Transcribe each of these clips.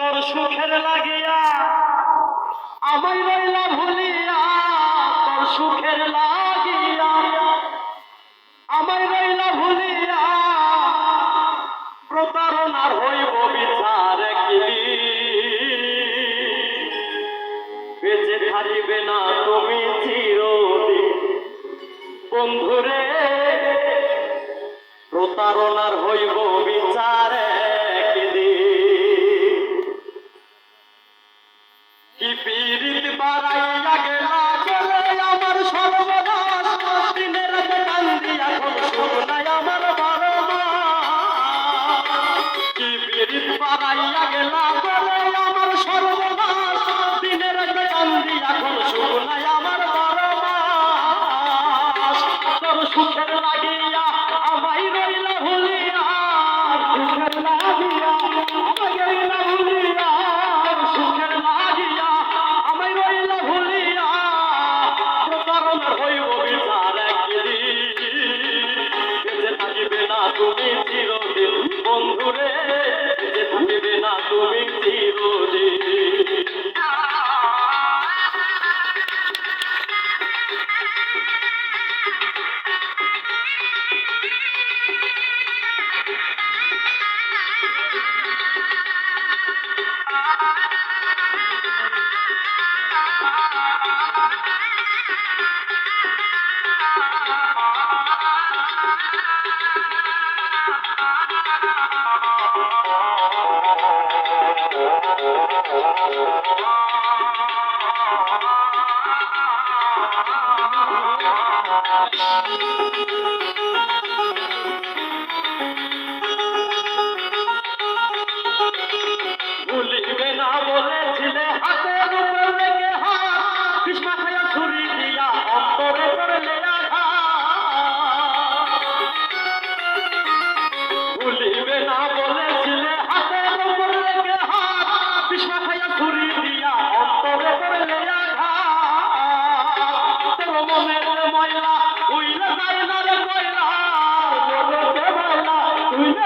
তোর সুখের লাগিয়া আমি রইলা ভুলিয়া তোর সুখের লাগিয়া আমি রইলা ভুলিয়া, প্রতারণার হইব বিচার বেঁচে থাকিবে না তুমি চিরদিন। বন্ধুর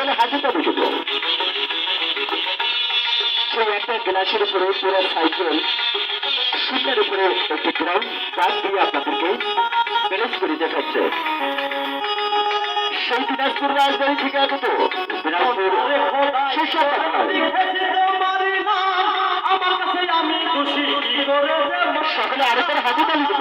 সকালে হাতে পাবে দেবো একটা গ্লাসের উপরে পুরো সাইকেল সুতার উপরে একটি দিয়ে আপনাদেরকে করে দেখাচ্ছে। সেই দিনাজপুর রাজধানী থেকে আগত দিনাজপুর আমার কাছে আমি খুশি। সকালে আরেকবার হাতে লিখব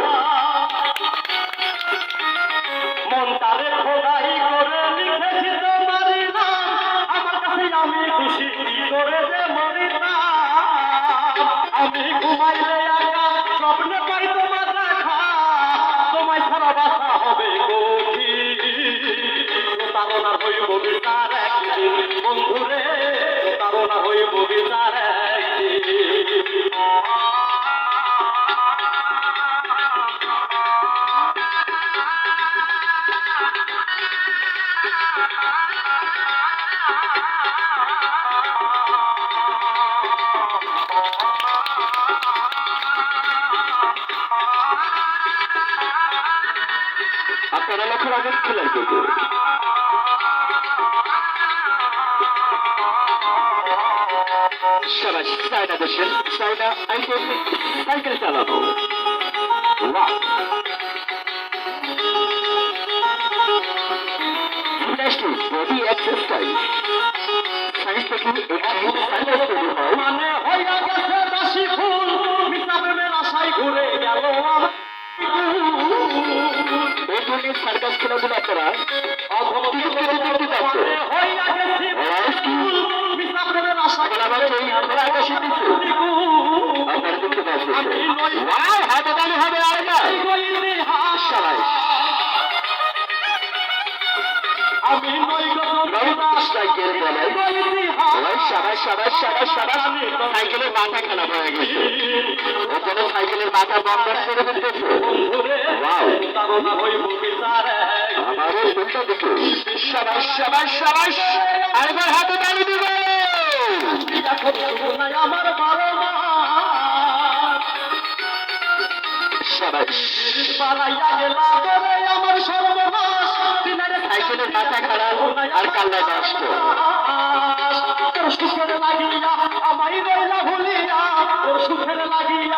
তোরে যে মনি না আমি ঘুমাইলে একা স্বপ্ন পাই তোমায় সারা বাসা হবে কঠিন তারা হইব বিচার kırarak kılaç ediyoruz. Şabaş, sayda dışı, sayda aykırı, aykırı salamı. Wow. Flash body exercise. Science tekniği ekliği, science tekniği. সবাই সবাই সবাই সবাই সবাই সাইকেলের মাথা খারাপ হয়ে গেছে সাইকেলের মাথা বন্ধ সবাই সবাই সবাই আরেকবার হাতে তালি দিবে আমার বারো মাস সাবাস পালাইয়া আর কাল্লা নষ্ট তোর সুখের লাগিয়া আমায় রইলা ভুলিয়া তোর সুখের লাগিয়া